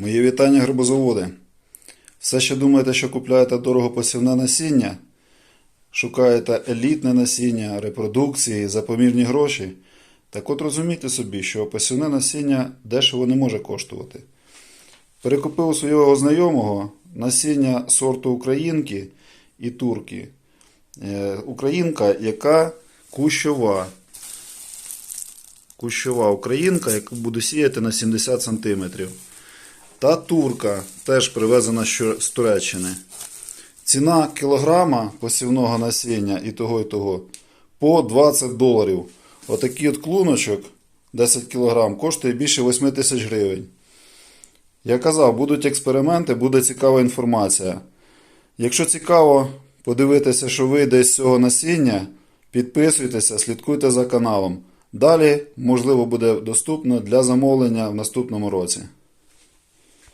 Мої вітання грибозаводи. Все ще думаєте, що купляєте дорого посівне насіння? Шукаєте елітне насіння, репродукції за помірні гроші? Так от розумійте собі, що посівне насіння дешево не може коштувати. Перекупив у свого знайомого насіння сорту українки і турки. Е, Українка, яка кущова. Кущова українка, яку буду сіяти на 70 см. Та турка теж привезена з Туреччини. Ціна кілограма посівного насіння і того, і того по 20 доларів. Отакий от клуночок 10 кг коштує більше 8 тисяч гривень. Я казав, будуть експерименти, буде цікава інформація. Якщо цікаво подивитися, що вийде з цього насіння, підписуйтеся, слідкуйте за каналом. Далі, можливо, буде доступно для замовлення в наступному році.